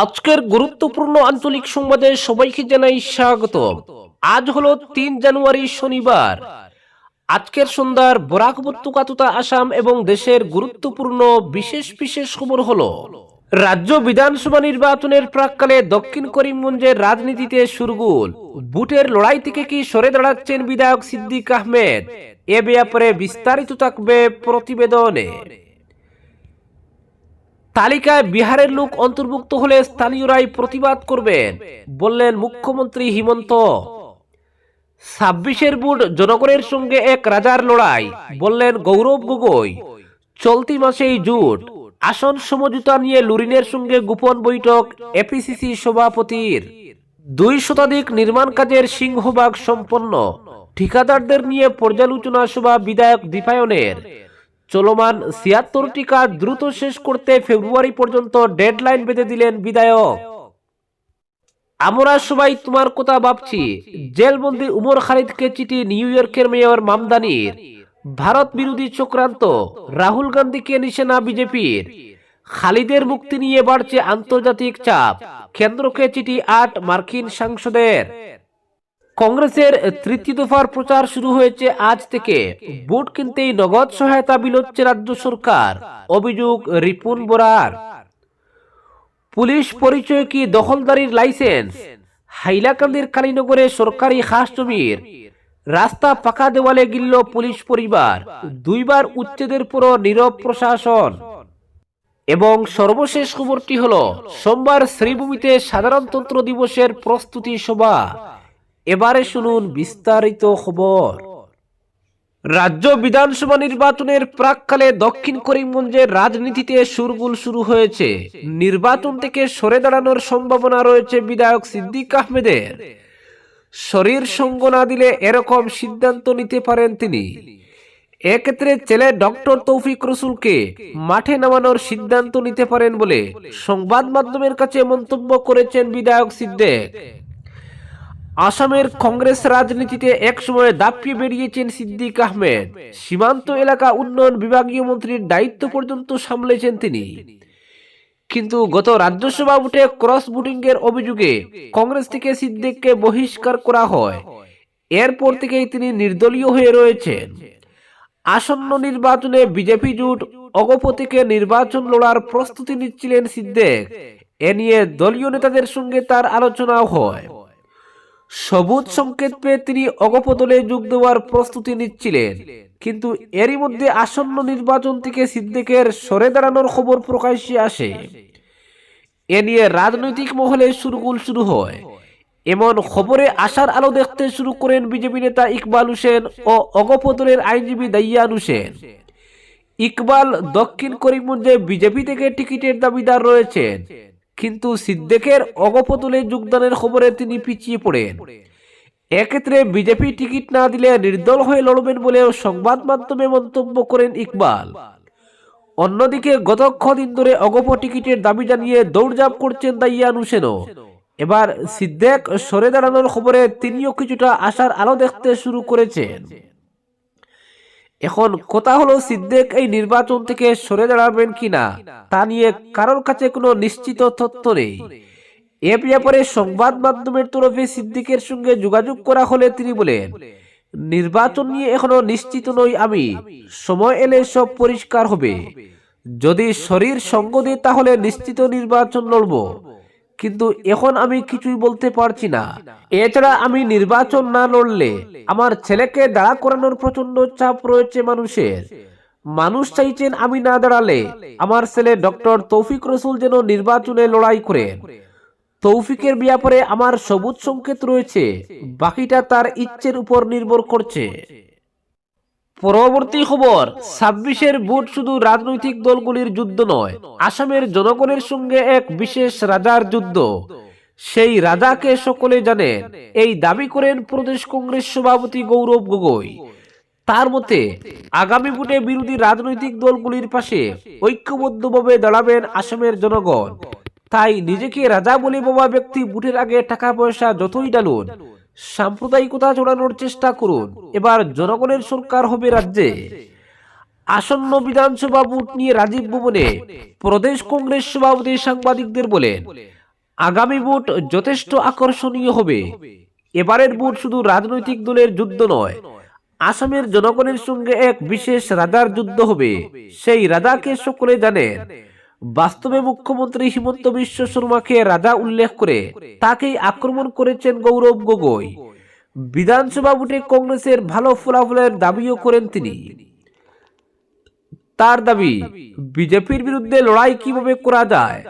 আজকের গুরুত্বপূর্ণ আঞ্চলিক সংবাদে সবাইকে জানাই স্বাগত আজ হলো তিন জানুয়ারি শনিবার। আজকের সন্ধ্যার বরাক উপত্যকা তথা আসাম এবং দেশের গুরুত্বপূর্ণ বিশেষ বিশেষ খবর হলো, রাজ্য বিধানসভা নির্বাচনের প্রাককালে দক্ষিণ করিমগঞ্জের রাজনীতিতে সুরগুল। বুটের লড়াই থেকে কি সরে দাঁড়াচ্ছেন বিধায়ক সিদ্দিক আহমেদ? এ ব্যাপারে বিস্তারিত থাকবে প্রতিবেদনে। তালিকায় বিহারের লোক অন্তর্ভুক্ত হলে স্থানীয়রাই প্রতিবাদ করবেন, বললেন মুখ্যমন্ত্রী হিমন্ত। ছাব্বিশের বুট জনগণের সঙ্গে এক রাজার লড়াই, বললেন গৌরব গগৈ। চলতি মাসেই জুট, আসন সমঝোতা নিয়ে লুরিনের সঙ্গে গোপন বৈঠক এপিসিসি সভাপতির। দুই শতাধিক নির্মাণ কাজের সিংহভাগ সম্পন্ন, ঠিকাদারদের নিয়ে পর্যালোচনা সভা বিধায়ক দীপায়নের। চলমান ছিয়াত্তরটি কাজ দ্রুত শেষ করতে ফেব্রুয়ারি পর্যন্ত ডেডলাইন বেঁধে দিলেন বিধায়ক। আমরা সবাই তোমার কথা ভাবছি। জেলবন্দি উমর খালিদকে চিঠি নিউ ইয়র্কের মেয়র মামদানির। ভারত বিরোধী চক্রান্ত, রাহুল গান্ধীকে নিশানা বিজেপির। খালিদের মুক্তি নিয়ে বাড়ছে আন্তর্জাতিক চাপ। কেন্দ্রকে চিঠি আট মার্কিন সাংসদের। কংগ্রেসের তৃতীয় দফার প্রচার শুরু হয়েছে আজ থেকে। ভোট কিনতেই নগদ সহায়তা বিলোচ্ছে রাজ্য সরকার। অভিযোগ রিপুন বরার। পুলিশ পরিচয় কি দখলদারির লাইসেন্স? হাইলাকান্দির কালীনগরে সরকারি খাস জমির। রাস্তা পাকা দেওয়ালে গিলল পুলিশ পরিবার। দুইবার উচ্ছেদের পরও নীরব প্রশাসন। এবং সর্বশেষ খবরটি হল, সোমবার শ্রীভূমিতে সাধারণতন্ত্র দিবসের প্রস্তুতি সভা। এবারে শুনুন বিস্তারিত খবর। রাজ্য বিধানসভা নির্বাচনের প্রাককালে দক্ষিণ করিমগঞ্জের রাজনীতিতে সুরগুল শুরু হয়েছে। নির্বাচন থেকে সরে দাঁড়ানোর সম্ভাবনা রয়েছে বিধায়ক সিদ্দিক আহমেদের। শরীর সঙ্গ না দিলে এরকম সিদ্ধান্ত নিতে পারেন তিনি। এক্ষেত্রে ছেলে ডক্টর তৌফিক রসুলকে মাঠে নামানোর সিদ্ধান্ত নিতে পারেন বলে সংবাদ মাধ্যমের কাছে মন্তব্য করেছেন বিধায়ক সিদ্দেক। আসামের কংগ্রেস রাজনীতিতে একসময় দাপিয়ে বেরিয়েছেন সিদ্দিক আহমেদ। সীমান্ত এলাকা উন্নয়ন বিভাগীয় মন্ত্রীর দায়িত্ব পর্যন্ত সামলেছেন তিনি। কিন্তু গত রাজ্যসভা ভোটে ক্রস ভোটিং এর অভিযোগে কংগ্রেস থেকে সিদ্দিককে বহিষ্কার করা হয়। এরপর থেকেই তিনি নির্দলীয় হয়ে রয়েছেন। আসন্ন নির্বাচনে বিজেপি জোট অগপ থেকে নির্বাচন লড়ার প্রস্তুতি নিচ্ছিলেন সিদ্দেক। এ নিয়ে দলীয় নেতাদের সঙ্গে তার আলোচনাও হয়। সবুজ সংকেত পেয়ে তিনি অগপ দলে যোগ দেওয়ার প্রস্তুতি নিচ্ছিলেন। কিন্তু এরই মধ্যে আসন্ন নির্বাচন থেকে সিদ্দিকের সরে দাঁড়ানোর খবর প্রকাশ্যে আসে। এ নিয়ে রাজনৈতিক মহলে সুরগুল শুরু হয়। এমন খবরে আশার আলো দেখতে শুরু করেন বিজেপি নেতা ইকবাল হোসেন ও অগপ দলের আইনজীবী দাইয়ান হোসেন। ইকবাল দক্ষিণ করিমগঞ্জে বিজেপি থেকে টিকিটের দাবিদার রয়েছেন। কিন্তু সিদ্দিকের অগপদলে যোগদানের খবরে তিনি পিছিয়ে পড়েন। এক্ষেত্রে বিজেপি টিকিট না দিলে নির্দল হয়ে লড়বেন বলেও সংবাদ মাধ্যমে মন্তব্য করেন ইকবাল। অন্যদিকে গত কদিন ধরে অগপ টিকিটের দাবি জানিয়ে দৌড়ঝাঁপ করছেন দাইয়ান হোসেনও। এবার সিদ্দেক সরে দাঁড়ানোর খবরে তিনিও কিছুটা আশার আলো দেখতে শুরু করেছেন। এখন কথা হলো সিদ্দেক এই নির্বাচন থেকে সরে দাঁড়াবেন কিনা তা নিয়ে কারোর কাছে কোনো নিশ্চিত তথ্য নেই। এ ব্যাপারে সংবাদ মাধ্যমের তরফে সিদ্দিকের সঙ্গে যোগাযোগ করা হলে তিনি বলেন, নির্বাচন নিয়ে এখনও নিশ্চিত নই আমি। সময় এলে সব পরিষ্কার হবে। যদি শরীর সঙ্গ দেয় তাহলে নিশ্চিত নির্বাচন লড়ব। কিন্তু এখন আমি কিছুই বলতে পারছি না। এছাড়া আমি নির্বাচন না লড়লে আমার ছেলেকে দাঁড়া করানোর প্রচণ্ড চাপ রয়েছে মানুষের। মানুষ চাইছেন আমি না দাঁড়ালে আমার ছেলে ডক্টর তৌফিক রসুল যেন নির্বাচনে লড়াই করেন। তৌফিকের ব্যাপারে আমার সবুজ সংকেত রয়েছে, বাকিটা তার ইচ্ছের উপর নির্ভর করছে। পরবর্তী খবর, ছাব্বিশের ভোট শুধু রাজনৈতিক দলগুলির যুদ্ধ নয়, আসামের জনগণের সঙ্গে এক বিশেষ রাজার যুদ্ধ। সেই রাজাকে সকলে জানেন, এই দাবি করেন প্রদেশ কংগ্রেস সভাপতি গৌরব গগৈ। তার মতে, আগামী ভোটে বিরোধী রাজনৈতিক দলগুলির পাশে ঐক্যবদ্ধভাবে দাঁড়াবেন আসামের জনগণ। তাই নিজেকে রাজা বলে বাবা ব্যক্তি ভোটের আগে টাকা পয়সা যতই ডালুন সাম্প্রদায়িকতা জোড়ানোর চেষ্টা করুন। এবার জনগণের সরকার হবে রাজ্যে। আসন্ন বিধানসভা ভোট নিয়ে রাজীব ভবনে প্রদেশ কংগ্রেস সভাপতি সাংবাদিকদের বলেন, আগামী ভোট যথেষ্ট আকর্ষণীয় হবে। এবারের ভোট শুধু রাজনৈতিক দলের যুদ্ধ নয়, আসামের জনগণের সঙ্গে এক বিশেষ রাজার যুদ্ধ হবে। সেই রাজাকে সকলে জানেন বাস্তবে মুখ্যমন্ত্রী হিমন্ত বিশ্ব শর্মাকে রাজা উল্লেখ করে তাকেই আক্রমণ করেছেন গৌরব গগৈ। বিধানসভা ভোটে কংগ্রেসের ভালো ফলাফলের দাবিও করেন তিনি। তার দাবি, বিজেপির বিরুদ্ধে লড়াই কীভাবে করা যায়?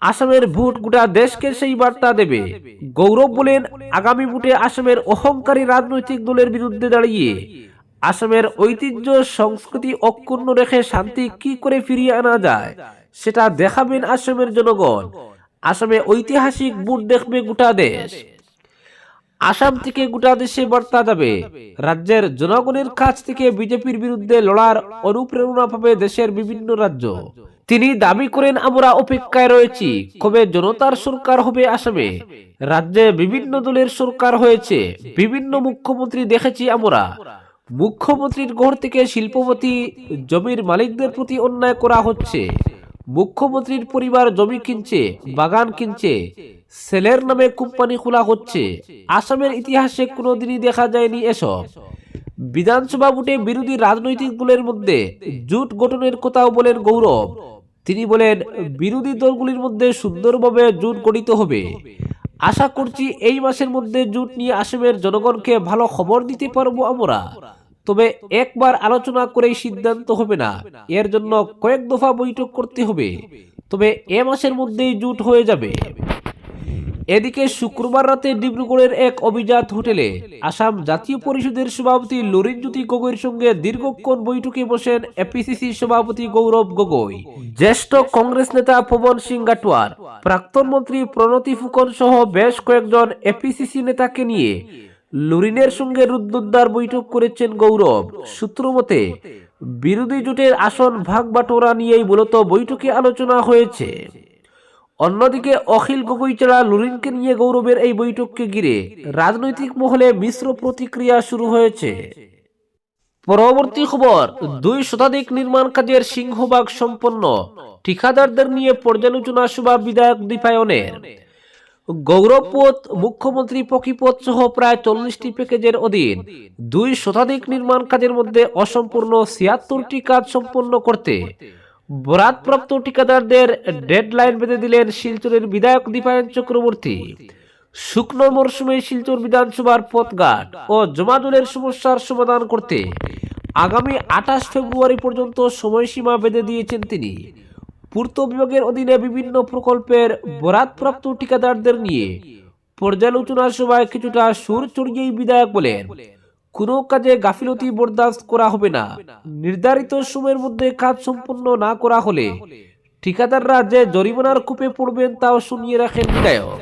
আসামের ভোট গোটা দেশকে সেই বার্তা দেবে। গৌরব বলেন, আগামী ভোটে আসামের অহংকারী রাজনৈতিক দলের বিরুদ্ধে দাঁড়িয়ে আসামের ঐতিহ্য, সংস্কৃতি অক্ষুণ্ণ রেখে শান্তি কি করে ফিরিয়ে আনা যায়, সেটা দেখাবেন আসামের জনগণ। আসামে ঐতিহাসিক ভোট দেখবে গোটা দেশ। আসাম থেকে গোটা দেশে বার্তা যাবে। রাজ্যের জনগণের কাছ থেকে বিজেপির বিরুদ্ধে লড়ার অনুপ্রেরণা পাবে দেশের বিভিন্ন রাজ্য। তিনি দাবি করেন, আমরা অপেক্ষায় রয়েছি, কবে জনতার সরকার হবে আসামে? রাজ্যে বিভিন্ন দলের সরকার হয়েছে, বিভিন্ন মুখ্যমন্ত্রী দেখেছি আমরা। মুখ্যমন্ত্রীর ঘর থেকে শিল্পপতি জমির মালিকদের প্রতি অন্যায় করা হচ্ছে। মুখ্যমন্ত্রীর পরিবার জমি কিনছে, বাগান কিনছে, সেলের নামে কোম্পানি খোলা হচ্ছে। আসামের ইতিহাসে কোনোদিনই দেখা যায়নি এসব। বিধানসভা ভোটে বিরোধী রাজনৈতিক দলের মধ্যে জোট গঠনের কথাও বলেন গৌরব। তিনি বলেন, বিরোধী দলগুলির মধ্যে সুন্দরভাবে জোট গঠিত হবে। আশা করছি এই মাসের মধ্যে জোট নিয়ে আসামের জনগণকে ভালো খবর দিতে পারব আমরা। তবে একবার আলোচনা করেই সিদ্ধান্ত হবে না। এর জন্য কয়েক দফা বৈঠক করতে হবে। তবে এ মাসের মধ্যেই জুট হয়ে যাবে। এদিকে শুক্রবার রাতে ডিব্রুগড়ের এক অভিজাত হোটেলে আসাম জাতীয় পরিষদের সভাপতি লরিনজ্যোতি গগৈর সঙ্গে দীর্ঘক্ষণ বৈঠকে বসেন এপিসিসি সভাপতি গৌরব গগৈ। জ্যেষ্ঠ কংগ্রেস নেতা পবন সিং গাটোয়ার, প্রাক্তন মন্ত্রী প্রণতি ফুকন সহ বেশ কয়েকজন এপিসিসি নেতাকে নিয়ে লুরিনের সঙ্গে রুদ্ধদ্বার বৈঠক করেছেন গৌরব। সূত্র মতে, বিরোধী জোটের আসন ভাগ বাটোয়ারা নিয়েই মূলত বৈঠকে আলোচনা হয়েছে। অন্যদিকে অখিল গগৈ ছাড়া লুরিনকে নিয়ে গৌরবের এই বৈঠককে ঘিরে রাজনৈতিক মহলে মিশ্র প্রতিক্রিয়া শুরু হয়েছে। পরবর্তী খবর, দুই শতাধিক নির্মাণ কাজের সিংহভাগ সম্পন্ন। ঠিকাদারদের নিয়ে পর্যালোচনা সভা বিধায়ক দীপায়নের। গৌরবপথ, মুখ্যমন্ত্রী পকিপথ সহ প্রায় চল্লিশটি প্যাকেজের অধীন দুই শতাধিক নির্মাণ কাজের মধ্যে অসম্পূর্ণ ছিয়াত্তরটি কাজ সম্পন্ন করতে বরাদপ্রাপ্ত ঠিকাদারদের ডেডলাইন বেঁধে দিলেন শিলচরের বিধায়ক দীপায়ন চক্রবর্তী। শুকনো মরশুমে শিলচর বিধানসভার পথঘাট ও জমাজলের সমস্যার সমাধান করতে আগামী আঠাশ ফেব্রুয়ারি পর্যন্ত সময়সীমা বেঁধে দিয়েছেন তিনি। পূর্ত বিভাগের অধীনে বিভিন্ন প্রকল্পের বরাদপ্রাপ্ত ঠিকাদারদের নিয়ে পর্যালোচনা সভায় কিছুটা সুর চড়িয়েই বিধায়ক বলেন, কোনো কাজে গাফিলতি বরদাস্ত করা হবে না। নির্ধারিত সময়ের মধ্যে কাজ সম্পন্ন না করা হলে ঠিকাদাররা যে জরিমানার কূপে পড়বেন তাও শুনিয়ে রাখেন বিধায়ক।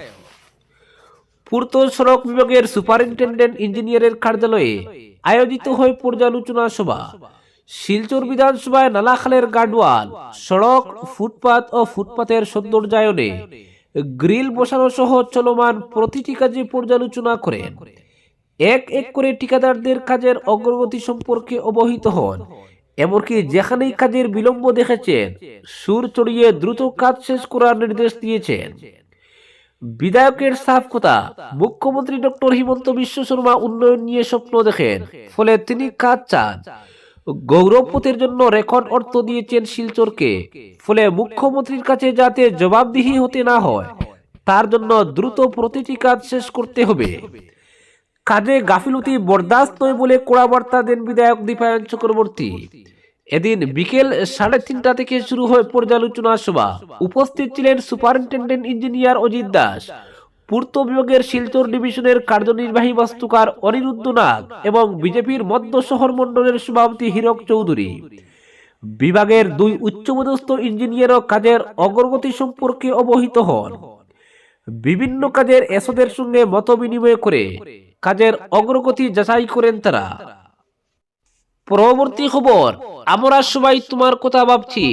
পূর্ত সড়ক বিভাগের সুপারিনটেন্ডেন্ট ইঞ্জিনিয়ারের কার্যালয়ে আয়োজিত হয় পর্যালোচনা সভা। শিলচর বিধানসভায় নালাখালের গার্ডওয়াল সড়ক, ফুটপাত ও ফুটপাতের সৌন্দর্যায়নে গ্রিল বসানো সহ চলমান প্রতিটি কাজে পর্যালোচনা করেন। এক এক করে ঠিকাদারদের কাজের অগ্রগতি সম্পর্কে অবহিত হন। এমনকি যেখানেই কাজের বিলম্ব দেখেছেন, সুর চড়িয়ে দ্রুত কাজ শেষ করার নির্দেশ দিয়েছেন। বিধায়কের সাফ কথা, মুখ্যমন্ত্রী ডক্টর হিমন্ত বিশ্ব শর্মা উন্নয়ন নিয়ে স্বপ্ন দেখেন, ফলে তিনি কাজ চান। গৌরবপথের জন্য রেকর্ড অর্থ দিয়েছেন শিলচরকে। ফলে মুখ্যমন্ত্রীর কাছে যাতে জবাবদিহি হতে না হয়, তার জন্য দ্রুত প্রতিটি কাজ শেষ করতে হবে। কাজে গাফিলতি বরদাস্ত নয় বলে কড়া বার্তা দেন বিধায়ক দীপায়ন চক্রবর্তী। এদিন বিকেল সাড়ে তিনটা থেকে শুরু হয় পর্যালোচনা সভা। উপস্থিত ছিলেন সুপারিনটেন্ডেন্ট ইঞ্জিনিয়ার অজিত দাস পূর্ত বিভাগের শিলচর ডিভিশনের কার্যনির্বাহী বাস্তুকার অনিরুদ্ধ নাগ এবং বিজেপির মধ্য শহর মণ্ডলের সভাপতি হীরক চৌধুরী। বিভাগের দুই উচ্চপদস্থ ইঞ্জিনিয়ারও কাজের অগ্রগতি সম্পর্কে অবহিত হন। বিভিন্ন কাজের এসদের সঙ্গে মত বিনিময় করে কাজের অগ্রগতি যাচাই করেন তারা। পরবর্তী খবর, আমরা সবাই তোমার কথা ভাবছি।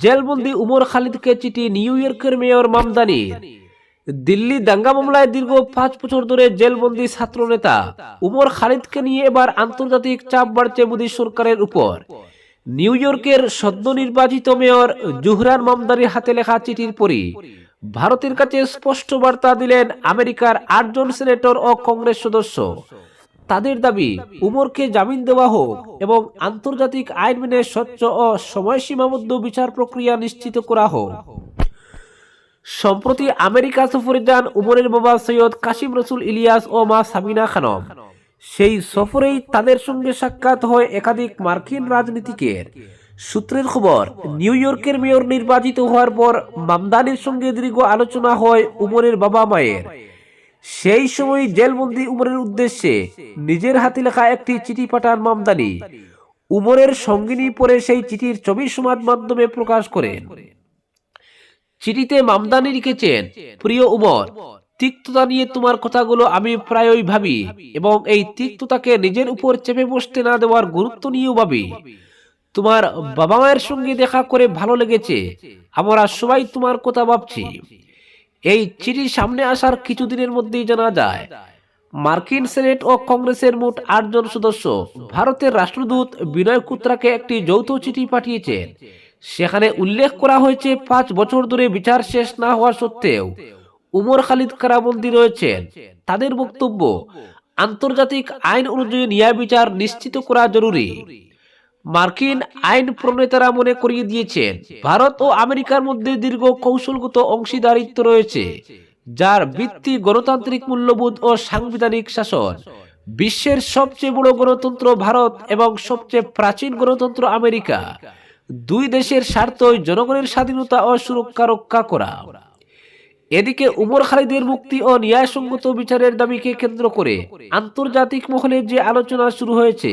জেলবন্দি উমর খালিদকে চিঠি নিউ ইয়র্কের মেয়র মামদানির। দিল্লি দাঙ্গা মামলায় দীর্ঘ পাঁচ বছর ধরে জেলবন্দি ছাত্র নেতা উমর খালিদকে নিয়ে এবার আন্তর্জাতিক চাপ বাড়ছে মোদী সরকারের উপর। নিউ ইয়র্কের সদ্য নির্বাচিত মেয়র জুহরান মামদানির হাতে লেখা চিঠির পরই ভারতের কাছে স্পষ্ট বার্তা দিলেন আমেরিকার আটজন সিনেটর ও কংগ্রেস সদস্য। তাদের দাবি, উমরকে জামিন দেওয়া হোক এবং আন্তর্জাতিক আইন মেনে স্বচ্ছ ও সময়সীমাবদ্ধ বিচার প্রক্রিয়া নিশ্চিত করা হোক। সম্প্রতি আমেরিকা সফরে যান উমরের বাবা সৈয়দ কাশিম রসুল ইলিয়াস ও মা সামিনা খানম। সেই সফরেই তাদের সঙ্গে সাক্ষাৎ হয় একাধিক মার্কিন রাজনীতিকের সূত্রের খবর, নিউ ইয়র্কের মেয়র নির্বাচিত হওয়ার পর মামদানির সঙ্গে দীর্ঘ আলোচনা হয় উমরের বাবা মায়ের। সেই সময় জেলবন্দি উমরের উদ্দেশ্যে নিজের হাতে লেখা একটি চিঠি পাঠান মামদানি। উমরের সঙ্গিনী পরে সেই চিঠির ছবি সমাজ মাধ্যমে প্রকাশ করেন। চিঠিতে মামদানি লিখেছেন, প্রিয় উমর, তিক্ততা নিয়ে তোমার কথাগুলো আমি প্রায়ই ভাবি এবং এই তিক্ততাকে নিজের উপর চেপে বসতে না দেওয়ার গুরুত্ব নিয়েও ভাবি। তোমার বাবা মায়ের সঙ্গে দেখা করে ভালো লেগেছে, আমরা সবাই তোমার কথা ভাবছি। এই চিঠি সামনে আসার কিছুদিনের মধ্যেই জানা যায়, মার্কিন সেনেট ও কংগ্রেসের মোট আটজন সদস্য ভারতের রাষ্ট্রদূত বিনয় কুত্রাকে একটি যৌথ চিঠি পাঠিয়েছেন। সেখানে উল্লেখ করা হয়েছে, পাঁচ বছর ধরে বিচার শেষ না হওয়া সত্ত্বেও উমর খালিদ কারাবন্দী রয়েছেন। তাদের বক্তব্য, আন্তর্জাতিক আইন অনুযায়ী ন্যায় বিচার নিশ্চিত করা জরুরি। মার্কিন আইন প্রণেতারা মনে করিয়ে দিয়েছেন, ভারত ও আমেরিকার মধ্যে দীর্ঘ কৌশলগত অংশীদারিত্ব রয়েছে, যার ভিত্তি গণতান্ত্রিক মূল্যবোধ ও সাংবিধানিক শাসন। বিশ্বের সবচেয়ে বড় গণতন্ত্র ভারত এবং সবচেয়ে প্রাচীন গণতন্ত্র আমেরিকা। দুই দেশের স্বার্থই জনগণের স্বাধীনতা ও সুরক্ষা রক্ষা করা। এদিকে উমর খালিদের মুক্তি ও ন্যায়সঙ্গত বিচারের দাবিকে কেন্দ্র করে আন্তর্জাতিক মহলে যে আলোচনা শুরু হয়েছে,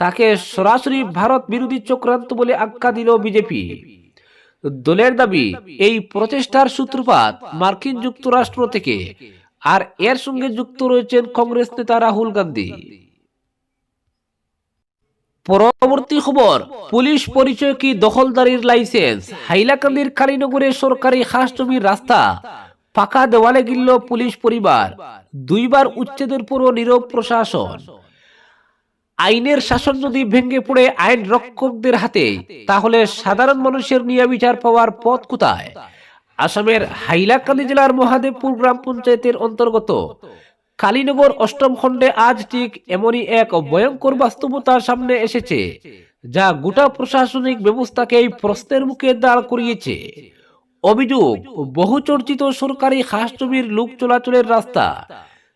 তাকে সরাসরি ভারত বিরোধী চক্রান্ত বলে আখ্যা দিল বিজেপি। দলের দাবি, এই প্রচেষ্টার সূত্রপাত মার্কিন যুক্তরাষ্ট্র থেকে, আর এর সঙ্গে যুক্ত রয়েছেন কংগ্রেস নেতা রাহুল গান্ধী। পরবর্তী খবর, পুলিশ পরিচয় কি দখলদারির লাইসেন্স? হাইলাকান্দির কালীনগরে সরকারি খাস জমির রাস্তা পাকা দেওয়ালে গিলল পুলিশ পরিবার। দুইবার উচ্ছেদের পরও নীরব প্রশাসন। আইনের শাসন যদি ভেঙে পড়ে আইন রক্ষকদের হাতে, তাহলে সাধারণ মানুষের নিয়ে বিচার পাওয়ার পথ কোথায়? আসামের হাইলাকান্দি জেলার মহাদেবপুর গ্রাম পঞ্চায়েতের অন্তর্গত কালীনগর অষ্টম খণ্ডে আজ ঠিক এমনই এক ভয়ঙ্কর বাস্তবতার সামনে এসেছে, যা গোটা প্রশাসনিক ব্যবস্থাকে এই প্রশ্নের মুখে দাঁড় করিয়েছে। অভিযোগ বহু চর্চিত সরকারি খাস জমির লোক চলাচলের রাস্তা।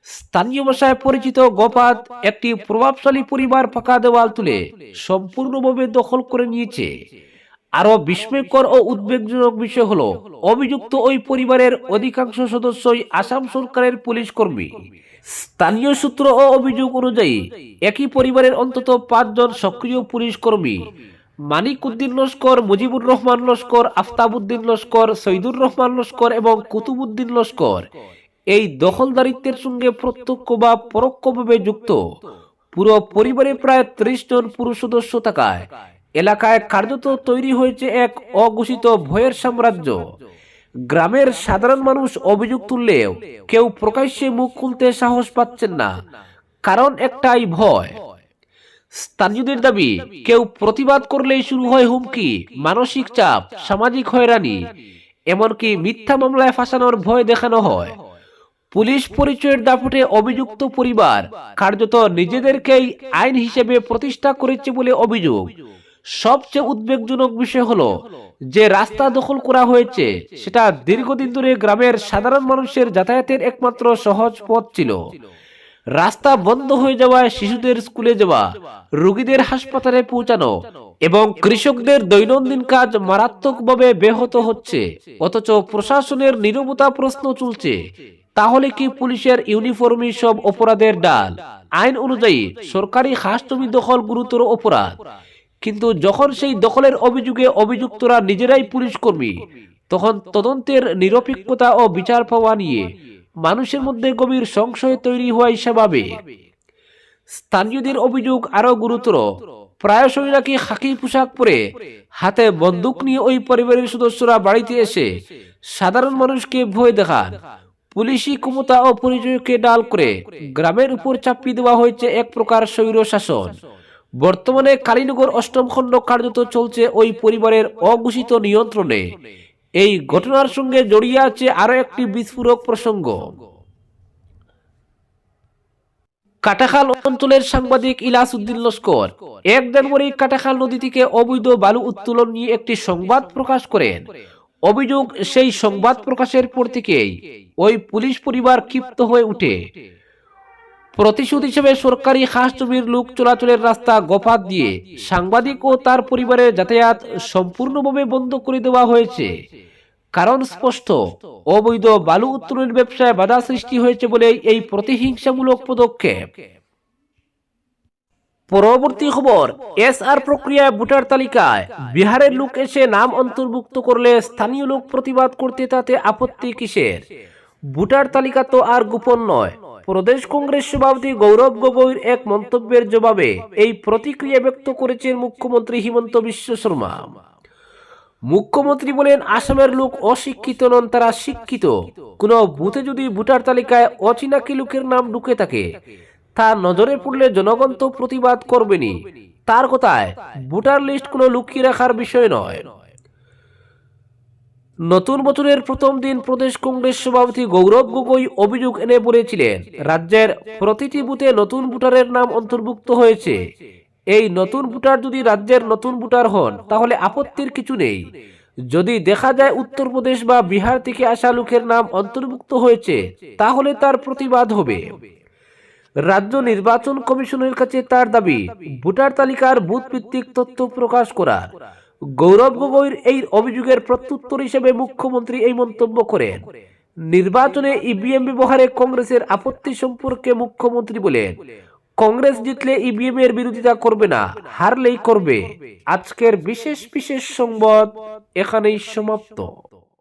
স্থানীয় ভাষায় পরিচিত গোপাত একটি প্রভাবশালী পরিবার পাকা দেওয়াল তুলে সম্পূর্ণভাবে দখল করে নিয়েছে। আরও বিস্ময়কর ও উদ্বেগজনক বিষয় হলো, অভিযুক্ত ওই পরিবারের অধিকাংশ সদস্যই আসাম সরকারের পুলিশ কর্মী। স্থানীয় সূত্র ও অভিযোগ অনুযায়ী, একই পরিবারের অন্তত পাঁচজন সক্রিয় পুলিশ কর্মী। মানিক উদ্দিন লস্কর, মুজিবুর রহমান লস্কর, আফতাবুদ্দিন লস্কর, সৈদুর রহমান লস্কর এবং কুতুবুদ্দিন লস্কর এই দখলদারিত্বের সঙ্গে প্রত্যক্ষ বা পরোক্ষভাবে যুক্ত। পুরো পরিবারে প্রায় ত্রিশ জন পুরুষ সদস্য থাকায় এলাকায় কার্যত তৈরি হয়েছে এক অঘোষিত ভয়ের সাম্রাজ্য। গ্রামের সাধারণ মানুষ অভিযোগ তুললেও কেউ প্রকাশ্যে মুখ খুলতে সাহস পাচ্ছেন না, কারণ একটাই ভয়। স্থানীয়দের দাবি, কেউ প্রতিবাদ করলেই শুরু হয় হুমকি, মানসিক চাপ, সামাজিক হয়রানি, এমনকি মিথ্যা মামলায় ফাঁসানোর ভয় দেখানো হয়। পুলিশ পরিচয়ের দাপটে অভিযুক্ত পরিবার কার্যত নিজেদেরকেই আইন হিসেবে প্রতিষ্ঠা করেছে বলে অভিযোগ। সবচেয়ে উদ্বেগজনক বিষয় হলো যে রাস্তা দখল করা হয়েছে, সেটা দীর্ঘদিন ধরে গ্রামের সাধারণ মানুষের যাতায়াতের একমাত্র সহজ পথ ছিল। রাস্তা বন্ধ হয়ে যাওয়ায় শিশুদের স্কুলে যাওয়া, রোগীদের হাসপাতালে পৌঁছানো এবং কৃষকদের দৈনন্দিন কাজ মারাত্মকভাবে ব্যাহত হচ্ছে। অথচ প্রশাসনের নিরবতা প্রশ্ন চলছে, তাহলে কি পুলিশের ইউনিফর্মই সব অপরাধের ডাল? আইন অনুযায়ী সরকারি খাস জমি দখল গুরুতর অপরাধ। কিন্তু যখন সেই দখলের অভিযোগে অভিযুক্তরা নিজেরাই পুলিশ কর্মী, তখন তদন্তের নিরপেক্ষতা ও বিচার পাওয়া নিয়ে মানুষের মধ্যে গভীর সংশয় তৈরি হওয়াই স্বাভাবিক স্থানীয়দের অভিযোগ আরও গুরুতর। প্রায়শই নাকি খাকি পোশাক পরে হাতে বন্দুক নিয়ে ওই পরিবারের সদস্যরা বাড়িতে এসে সাধারণ মানুষকে ভয় দেখান। পুলিশি ক্ষমতা ও পরিচয়কে ডাল করে গ্রামের উপর চাপিয়ে দেওয়া হয়েছে এক প্রকার স্বৈর শাসন বর্তমানে কালীনগর অষ্টম খণ্ড কার্যত চলছে ওই পরিবারের অঘোষিত নিয়ন্ত্রণে। এই ঘটনার সঙ্গে জড়িয়ে আছে আরও একটি বিস্ফোরক প্রসঙ্গ। কাটাখাল অঞ্চলের সাংবাদিক ইলাস উদ্দিন লস্কর এক জানুয়ারি কাটাখাল নদী থেকে অবৈধ বালু উত্তোলন নিয়ে একটি সংবাদ প্রকাশ করেন। অভিযোগ, সেই সংবাদ প্রকাশের পর থেকেই ওই পুলিশ পরিবার ক্ষিপ্ত হয়ে উঠে। প্রতিশোধ হিসেবে সরকারি খাস জমির লোক চলাচলের রাস্তা গফাত দিয়ে সাংবাদিক ও তার পরিবারের যাতায়াত সম্পূর্ণভাবে বন্ধ করে দেওয়া হয়েছে। কারণ স্পষ্ট, অবৈধ বালু উত্তোলনের ব্যবসায় বাধা সৃষ্টি হয়েছে বলে এই প্রতিহিংসামূলক পদক্ষেপ। পরবর্তী খবর এস আর প্রক্রিয়ায় ভোটার তালিকায় বিহারের লোক এসে নাম অন্তর্ভুক্ত করলে স্থানীয় লোক প্রতিবাদ করতে তাতে আপত্তি কিসের? ভোটার তালিকা তো আর গোপন নয়। প্রদেশ কংগ্রেস সভাপতি গৌরব গগৈর এক মন্তব্যের জবাবে এই প্রতিক্রিয়া ব্যক্ত করেছেন মুখ্যমন্ত্রী হিমন্ত বিশ্ব শর্মা। মুখ্যমন্ত্রী বলেন, আসামের লোক অশিক্ষিত নন, তারা শিক্ষিত। কোন বুথে যদি ভোটার তালিকায় অচিনাকি লোকের নাম ঢুকে থাকে, তা নজরে পড়লে জনগণ তো প্রতিবাদ করবেনি তার কথায়, ভোটার লিস্ট কোনো লুকিয়ে রাখার বিষয় নয়। নতুন বছরের প্রথম দিন প্রদেশ কংগ্রেস সভাপতি গৌরব গগৈ অভিযোগ এনে বলেছিলেন, রাজ্যের প্রতিটি বুথে নতুন ভোটারের নাম অন্তর্ভুক্ত হয়েছে। এই নতুন ভোটার যদি রাজ্যের নতুন ভোটার হন, তাহলে আপত্তির কিছু নেই। যদি দেখা যায় উত্তরপ্রদেশ বা বিহার থেকে আসা লোকের নাম অন্তর্ভুক্ত হয়েছে, তাহলে তার প্রতিবাদ হবে। রাজ্য নির্বাচন কমিশনের কাছে তার দাবি, ভোটার তালিকার বুথ ভিত্তিক তথ্য প্রকাশ করার। গৌরব গগৈর এই অভিযোগের প্রত্যুত্তর হিসেবে মুখ্যমন্ত্রী এই মন্তব্য করেন। নির্বাচনে ইভিএম ব্যবহারে কংগ্রেসের আপত্তি সম্পর্কে মুখ্যমন্ত্রী বলেন, কংগ্রেস জিতলে ইভিএম এর বিরোধিতা করবে না, হারলেই করবে। আজকের বিশেষ বিশেষ সংবাদ এখানেই সমাপ্ত।